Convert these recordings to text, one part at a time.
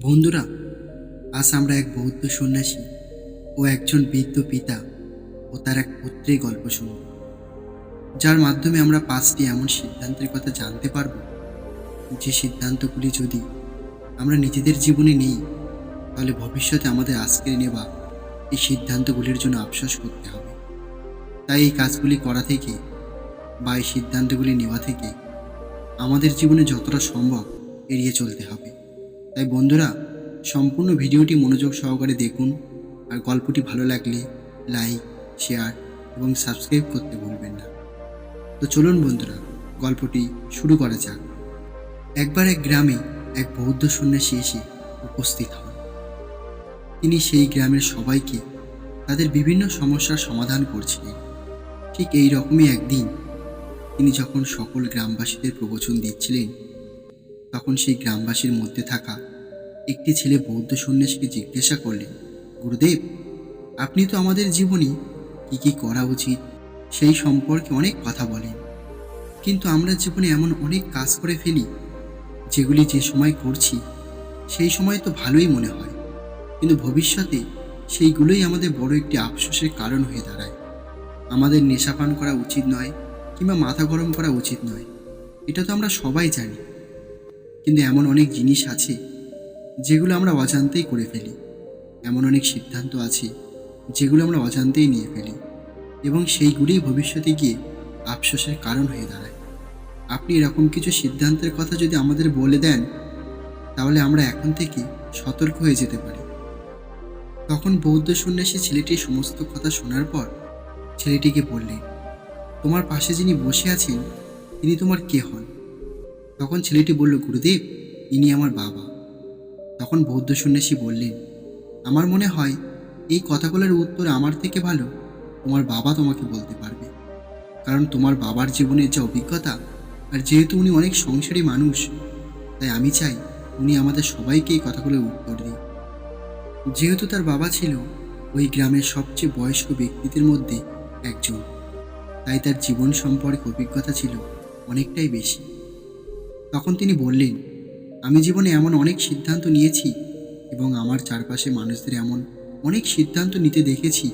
বন্ধুরা, আজ আমরা এক বৌদ্ধ সন্ন্যাসী ও একজন বৃদ্ধ পিতা ও তার এক পুত্রের গল্প শুনব, যার মাধ্যমে আমরা পাঁচটি এমন সিদ্ধান্তের কথা জানতে পারব যে সিদ্ধান্তগুলি যদি আমরা নিজেদের জীবনে নেই, তাহলে ভবিষ্যতে আমাদের আজকের নেওয়া এই সিদ্ধান্তগুলির জন্য আফসোস করতে হবে। তাই এই কাজগুলি করা থেকে বা এই সিদ্ধান্তগুলি নেওয়া থেকে আমাদের জীবনে যতটা সম্ভব এড়িয়ে চলতে হবে। তাই বন্ধুরা, সম্পূর্ণ ভিডিওটি মনোযোগ সহকারে দেখুন। আর গল্পটি ভালো লাগলে লাইক শেয়ার এবং সাবস্ক্রাইব করতে ভুলবেন না। তো চলুন বন্ধুরা, গল্পটি শুরু করা যাক। একবার এক গ্রামে এক বৌদ্ধ সন্ন্যাসী এসে উপস্থিত হন। তিনি সেই গ্রামের সবাইকে তাদের বিভিন্ন সমস্যার সমাধান করছিলেন। ঠিক এই রকমই একদিন তিনি যখন সকল গ্রামবাসীদের প্রবচন দিচ্ছিলেন, তখন সেই গ্রামবাসীর মধ্যে থাকা একটি ছেলে বৌদ্ধ সন্ন্যাসীকে জিজ্ঞাসা করলেন, গুরুদেব, আপনি তো আমাদের জীবনে কি কি করা উচিত? সেই সম্পর্কে অনেক কথা বলেন। কিন্তু আমরা জীবনে এমন অনেক কাজ করে ফেলি, যেগুলি যে সময় করছি, সেই সময় তো ভালোই মনে হয়। কিন্তু ভবিষ্যতে সেইগুলোই আমাদের বড় একটি আফসোসের কারণ হয়ে দাঁড়ায়। আমাদের নেশা পান করা উচিত নয়, কিংবা মাথা গরম করা উচিত নয়, এটা তো আমরা সবাই জানি। কিন্তু এমন অনেক জিনিস আছে যেগুলো আমরা অজান্তেই করে ফেলি। এমন অনেক সিদ্ধান্ত আছে, যেগুলো আমরা অজান্তেই নিয়ে ফেলি এবং সেইগুলিই ভবিষ্যতে গিয়ে আফসোসের কারণ হয়ে দাঁড়ায়। আপনি এরকম কিছু সিদ্ধান্তের কথা যদি আমাদের বলে দেন, তাহলে আমরা এখন থেকে সতর্ক হয়ে যেতে পারি। তখন বৌদ্ধ সন্ন্যাসী ছেলেটির সমস্ত কথা শোনার পর ছেলেটিকে বললেন তোমার পাশে যিনি বসে আছেন, তিনি তোমার কে হন? তখন ছেলেটি বলল, গুরুদেব, ইনি আমার বাবা। তখন বৌদ্ধ সন্ন্যাসী বললেন, আমার মনে হয় এই কথাগুলোর উত্তর আমার থেকে ভালো। তোমার বাবা তোমাকে বলতে পারবে। কারণ তোমার বাবার জীবনের যা অভিজ্ঞতা, আর যেহেতু উনি অনেক সংসারী মানুষ, তাই আমি চাই উনি আমাদের সবাইকে এই কথাগুলোর উত্তর দিই যেহেতু তার বাবা ছিল ওই গ্রামের সবচেয়ে বয়স্ক ব্যক্তিদের মধ্যে একজন। তাই তার জীবন সম্পর্কে অভিজ্ঞতা ছিল অনেকটাই বেশি। তখন তিনি বললেন আমি জীবনে এমন অনেক সিদ্ধান্ত নিয়েছি এবং আমার চারপাশে মানুষদের এমন অনেক সিদ্ধান্ত নিতে দেখেছি,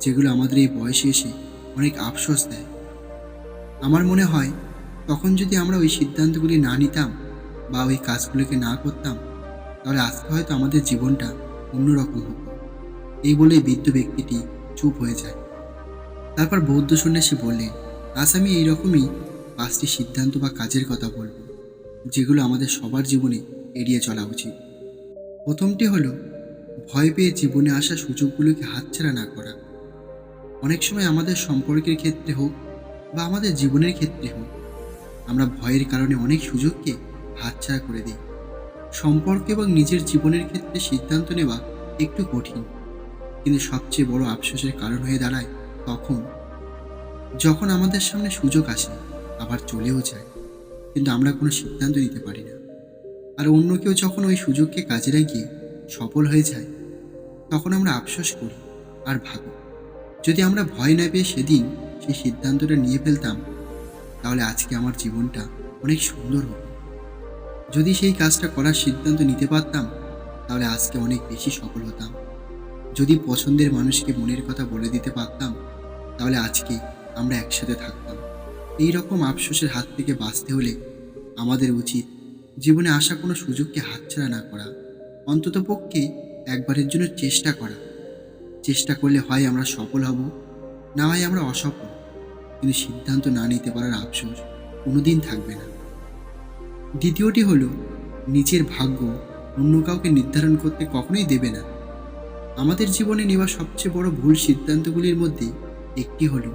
যেগুলো আমাদের এই বয়সে এসে অনেক আফসোস দেয়। আমার মনে হয়, তখন যদি আমরা ওই সিদ্ধান্তগুলি না নিতাম বা ওই কাজগুলোকে না করতাম, তাহলে আজকে হয়তো আমাদের জীবনটা অন্যরকম হতো। এই বলে বৃদ্ধ ব্যক্তিটি চুপ হয়ে যায়। তারপর বৌদ্ধ সন্ন্যাসী বললেন, আজ আমি এইরকমই পাঁচটি সিদ্ধান্ত বা কাজের কথা বলব। যেগুলো আমাদের সবার জীবনে এড়িয়ে চলা উচিত। প্রথমটি হলো, ভয় পেয়ে জীবনে আসা সুযোগগুলোকে হাতছাড়া না করা। অনেক সময় আমাদের সম্পর্কের ক্ষেত্রে হোক বা আমাদের জীবনের ক্ষেত্রে হোক, আমরা ভয়ের কারণে অনেক সুযোগকে হাতছাড়া করে দিই। সম্পর্ক এবং নিজের জীবনের ক্ষেত্রে সিদ্ধান্ত নেওয়া একটু কঠিন, কিন্তু সবচেয়ে বড় আফসোসের কারণ হয়ে দাঁড়ায় তখন। যখন আমাদের সামনে সুযোগ আসে, আবার চলেও যায়। কিন্তু আমরা কোনো সিদ্ধান্ত নিতে পারি না। আর অন্য কেউ যখন ওই সুযোগকে কাজে লাগিয়ে সফল হয়ে যায়, তখন আমরা আফসোস করি আর ভাবি, যদি আমরা ভয় না পেয়ে সেদিন সেই সিদ্ধান্তটা নিয়ে ফেলতাম, তাহলে আজকে আমার জীবনটা অনেক সুন্দর হতো। যদি সেই কাজটা করার সিদ্ধান্ত নিতে পারতাম, তাহলে আজকে অনেক বেশি সফল হতাম। যদি পছন্দের মানুষকে মনের কথা বলে দিতে পারতাম, তাহলে আজকে আমরা একসাথে থাকতাম। এই রকম আফসোসের হাত থেকে বাঁচতে হলে আমাদের উচিত জীবনে আসা কোনো সুযোগকে হাতছাড়া না করা, অন্তত পক্ষে একবারের জন্য চেষ্টা করা। চেষ্টা করলে হয় আমরা সফল হব, না হয় আমরা অসফল। কিন্তু সিদ্ধান্ত না নিতে পারার আফসোস কোনোদিন থাকবে না। দ্বিতীয়টি হলো, নিজের ভাগ্য অন্য কাউকে নির্ধারণ করতে কখনোই দেবে না। আমাদের জীবনে নেওয়া সবচেয়ে বড় ভুল সিদ্ধান্তগুলির মধ্যে একটি হলো,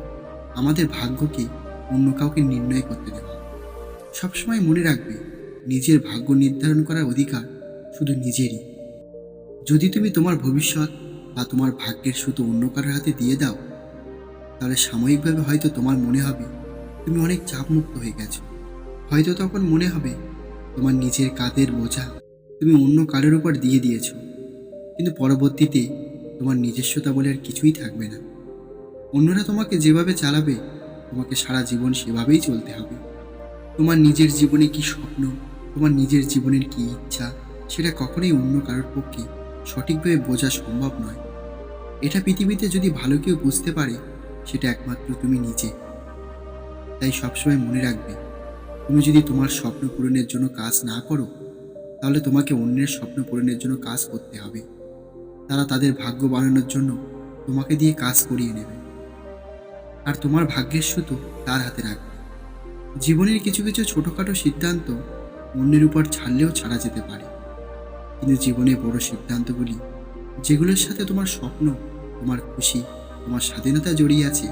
আমাদের ভাগ্যকে অন্য কাউকে নির্ণয় করতে দেওয়া সবসময় মনে রাখবে, নিজের ভাগ্য নির্ধারণ করার অধিকার শুধু নিজেরই। যদি তুমি তোমার ভবিষ্যৎ বা তোমার ভাগ্যের শুধু অন্য কারোর হাতে দিয়ে দাও, তাহলে সাময়িকভাবে হয়তো তোমার মনে হবে, তুমি অনেক চাপমুক্ত হয়ে গেছো। হয়তো তখন মনে হবে, তোমার নিজের কাঁধের বোঝা তুমি অন্য কারোর উপর দিয়ে দিয়েছ। কিন্তু পরবর্তীতে তোমার নিজস্বতা বলে আর কিছুই থাকবে না। অন্যরা তোমাকে যেভাবে চালাবে তোমাকে সারা জীবন সেভাবেই চলতে হবে। তোমার নিজের জীবনে কি স্বপ্ন, তোমার নিজের জীবনের কি ইচ্ছা, সেটা কখনোই অন্য কারোর পক্ষে সঠিকভাবে বোঝা সম্ভব নয়। এটা পৃথিবীতে যদি ভালো কেউ বুঝতে পারে, সেটা একমাত্র তুমি নিজে। তাই সবসময় মনে রাখবে, তুমি যদি তোমার স্বপ্ন পূরণের জন্য কাজ না করো, তাহলে তোমাকে অন্যের স্বপ্ন পূরণের জন্য কাজ করতে হবে। তারা তাদের ভাগ্য বানানোর জন্য তোমাকে দিয়ে কাজ করিয়ে নেবে। আর তোমার ভাগ্যের সুতো তার হাতে রাখবে। জীবনের কিছু কিছু ছোটোখাটো সিদ্ধান্ত অন্যের উপর ছাড়লেও ছাড়া যেতে পারে। কিন্তু জীবনের বড় সিদ্ধান্তগুলি, যেগুলোর সাথে তোমার স্বপ্ন, তোমার খুশি, তোমার স্বাধীনতা জড়িয়ে আছে,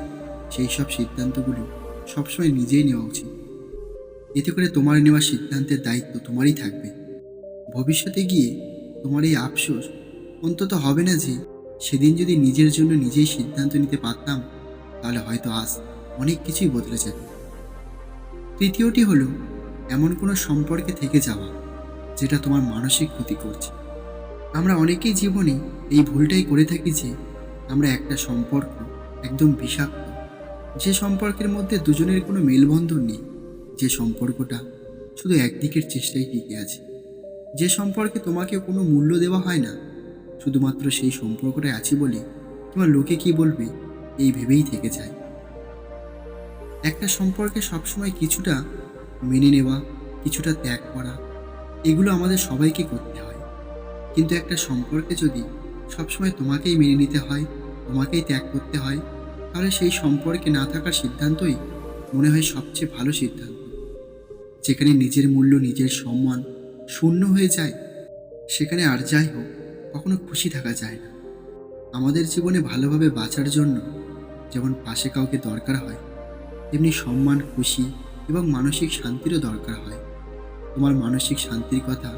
সেই সব সিদ্ধান্তগুলো সবসময় নিজেই নেওয়া উচিত। এতে করে তোমার নেওয়া সিদ্ধান্তের দায়িত্ব তোমারই থাকবে। ভবিষ্যতে গিয়ে তোমার এই আফসোস অন্তত হবে না যে সেদিন যদি নিজের জন্য নিজেই সিদ্ধান্ত নিতে পারতাম তাহলে হয়তো আজ অনেক কিছুই বদলে যেত তৃতীয়টি হলো, এমন কোনো সম্পর্কে থেকে যাওয়া, যেটা তোমার মানসিক ক্ষতি করছে। আমরা অনেকেই জীবনে এই ভুলটাই করে থাকি যে, আমরা একটা সম্পর্ক একদম বিষাক্ত। যে সম্পর্কের মধ্যে দুজনের কোনো মেলবন্ধন নেই, যে সম্পর্কটা শুধু একদিকের চেষ্টাই টিকে আছে। যে সম্পর্কে তোমাকে কোনো মূল্য দেওয়া হয় না, শুধুমাত্র সেই সম্পর্কটাই আছি বলে তোমার লোকে কি বলবে? এই ভেবেই থেকে যায়। একটা সম্পর্কে সবসময় কিছুটা মেনে নেওয়া, কিছুটা ত্যাগ করা, এগুলো আমাদের সবাইকে করতে হয়। কিন্তু একটা সম্পর্কে যদি সবসময় তোমাকেই মেনে নিতে হয়, তোমাকেই ত্যাগ করতে হয়, তাহলে সেই সম্পর্কে না থাকার সিদ্ধান্তই মনে হয় সবচেয়ে ভালো সিদ্ধান্ত। যেখানে নিজের মূল্য, নিজের সম্মান শূন্য হয়ে যায়, সেখানে আর যাই হোক, কখনো খুশি থাকা যায় না। আমাদের জীবনে ভালোভাবে বাঁচার জন্য যেমন পাশে কাউকে দরকার হয়, তেমনি সম্মান, খুশি এবং মানসিক শান্তিরও দরকার হয়। তোমার মানসিক শান্তির কথা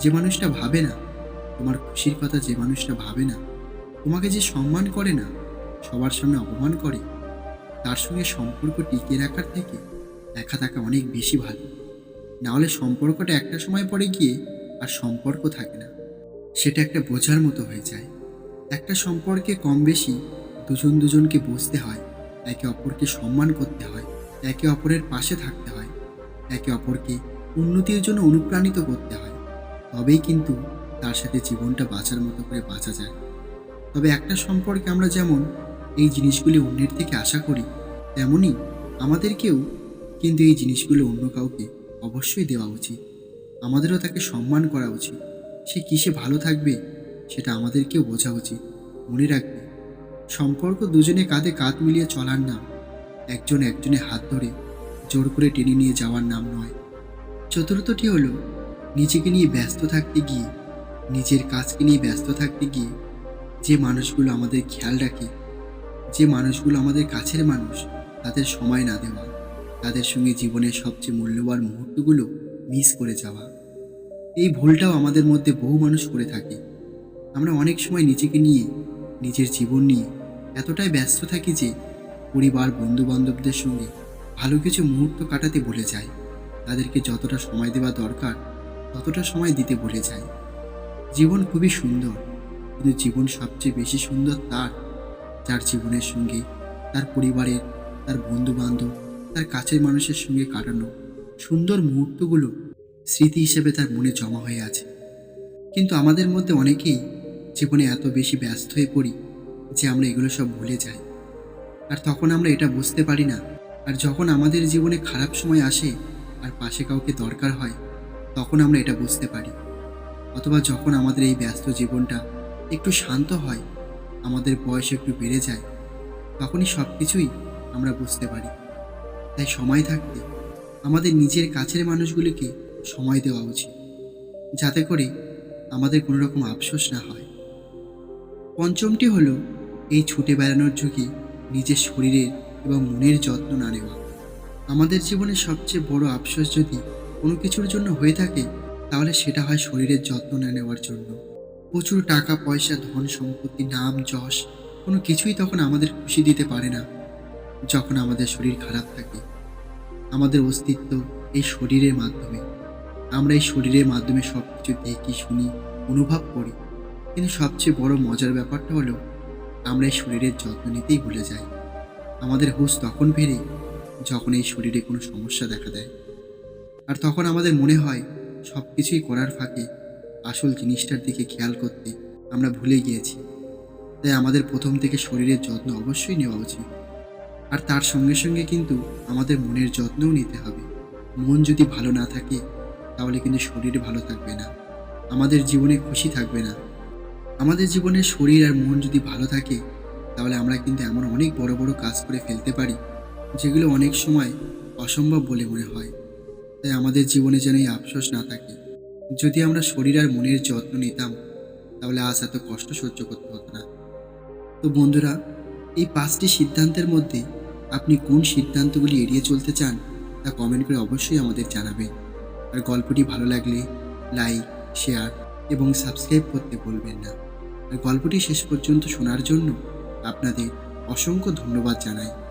যে মানুষটা ভাবে না, তোমার খুশির কথা যে মানুষটা ভাবে না, তোমাকে যে সম্মান করে না, সবার সামনে অপমান করে, তার সঙ্গে সম্পর্ক টিকিয়ে রাখার থেকে একা থাকা অনেক বেশি ভালো। নাহলে সম্পর্কটা একটা সময় পরে গিয়ে আর সম্পর্ক থাকে না। সেটা একটা বোঝার মতো হয়ে যায়। একটা সম্পর্কে কম বেশি দুজন দুজনকে বুঝতে হয়, একে অপরকে সম্মান করতে হয়, একে অপরের পাশে থাকতে হয়, একে অপরকে উন্নতির জন্য অনুপ্রাণিত করতে হয়। তবেই কিন্তু তার সাথে জীবনটা বাঁচার মতো করে বাঁচা যায়। তবে একটা সম্পর্কে আমরা যেমন এই জিনিসগুলি অন্যের থেকে আশা করি তেমনই আমাদেরকেও কিন্তু এই জিনিসগুলো অন্য কাউকে অবশ্যই দেওয়া উচিত। আমাদেরও তাকে সম্মান করা উচিত। সে কিসে ভালো থাকবে সেটা আমাদেরকেও বোঝা উচিত। মনে রাখবে, সম্পর্ক দুজনে কাঁধে কাঁধ মিলিয়ে চলার নাম, একজন একজনের হাত ধরে জোর করে টেনে নিয়ে যাওয়ার নাম নয়। চতুর্থটি হলো, নিজেকে নিয়ে ব্যস্ত থাকতে গিয়ে, নিজের কাজকে নিয়ে ব্যস্ত থাকতে গিয়ে, যে মানুষগুলো আমাদের খেয়াল রাখে, যে মানুষগুলো আমাদের কাছের মানুষ, তাদের সময় না দেওয়া, তাদের সঙ্গে জীবনের সবচেয়ে মূল্যবান মুহূর্তগুলো মিস করে যাওয়া। এই ভুলটাও আমাদের মধ্যে বহু মানুষ করে থাকে। আমরা অনেক সময় নিজেকে নিয়ে, নিজের জীবন নিয়ে এতটাই ব্যস্ত থাকি যে পরিবার বন্ধু বান্ধবদের সঙ্গে ভালো কিছু মুহূর্ত কাটাতে ভুলে যায় তাদেরকে যতটা সময় দেওয়া দরকার, ততটা সময় দিতে ভুলে যায় জীবন খুবই সুন্দর, কিন্তু জীবন সবচেয়ে বেশি সুন্দর তার, যার জীবনের সঙ্গে তার পরিবারের, তার বন্ধু বান্ধব তার কাছের মানুষের সঙ্গে কাটানো সুন্দর মুহূর্তগুলো স্মৃতি হিসেবে তার মনে জমা হয়ে আছে। কিন্তু আমাদের মধ্যে অনেকেই জীবনে এত বেশি ব্যস্ত হয়ে পড়ি যে আমরা এগুলো সব ভুলে যাই। আর তখন আমরা এটা বুঝতে পারি না। আর যখন আমাদের জীবনে খারাপ সময় আসে আর পাশে কাউকে দরকার হয়, তখন আমরা এটা বুঝতে পারি। অথবা যখন আমাদের এই ব্যস্ত জীবনটা একটু শান্ত হয়, আমাদের বয়স একটু বেড়ে যায়, তখনই সব কিছুই আমরা বুঝতে পারি। তাই সময় থাকতে আমাদের নিজের কাছের মানুষগুলিকে সময় দেওয়া উচিত, যাতে করে আমাদের কোনো রকম আফসোস না হয়। পঞ্চমটি হলো এই ছুটে বেড়ানোর যুগে নিজের শরীরের এবং মনের যত্ন না নেওয়া। আমাদের জীবনের সবচেয়ে বড় আফসোস যদি কোনো কিছুর জন্য হয়ে থাকে, তাহলে সেটা হয় শরীরের যত্ন না নেওয়ার জন্য। প্রচুর টাকা, পয়সা, ধন, সম্পত্তি, নাম, যশ কোনো কিছুই তখন আমাদের খুশি দিতে পারে না, যখন আমাদের শরীর খারাপ থাকে। আমাদের অস্তিত্ব এই শরীরের মাধ্যমে। আমরা এই শরীরের মাধ্যমে সব কিছু দেখি, শুনি, অনুভব করি। কিন্তু সবচেয়ে বড় মজার ব্যাপারটা হলো, আমরা এই শরীরের যত্ন নিতেই ভুলে যাই। আমাদের হুঁশ তখন ফেরে যখন এই শরীরে কোনো সমস্যা দেখা দেয়। আর তখন আমাদের মনে হয় সব কিছুই করার ফাঁকে আসল জিনিসটার দিকে খেয়াল করতে আমরা ভুলে গিয়েছি। তাই আমাদের প্রথম থেকে শরীরের যত্ন অবশ্যই নেওয়া উচিত। আর তার সঙ্গে সঙ্গে কিন্তু আমাদের মনের যত্নও নিতে হবে। মন যদি ভালো না থাকে, তাহলে কিন্তু শরীর ভালো থাকবে না। আমাদের জীবনে খুশি থাকবে না। আমাদের জীবনে শরীর আর মন যদি ভালো থাকে, তাহলে আমরা কিন্তু এমন অনেক বড় বড় কাজ করে ফেলতে পারি, যেগুলো অনেক সময় অসম্ভব বলে মনে হয়। তাই আমাদের জীবনে যেন এই আফসোস না থাকে। যদি আমরা শরীর আর মনের যত্ন নিতাম, তাহলে আজ এত কষ্ট সহ্য করতে হতো না। তো বন্ধুরা, এই পাঁচটি সিদ্ধান্তের মধ্যে আপনি কোন সিদ্ধান্তগুলি এড়িয়ে চলতে চান, তা কমেন্ট করে অবশ্যই আমাদের জানাবেন। আর গল্পটি ভালো লাগলে লাইক শেয়ার এবং সাবস্ক্রাইব করতে ভুলবেন না। গল্পটি শেষ পর্যন্ত শোনার জন্য আপনাদের অসংখ্য ধন্যবাদ জানাই।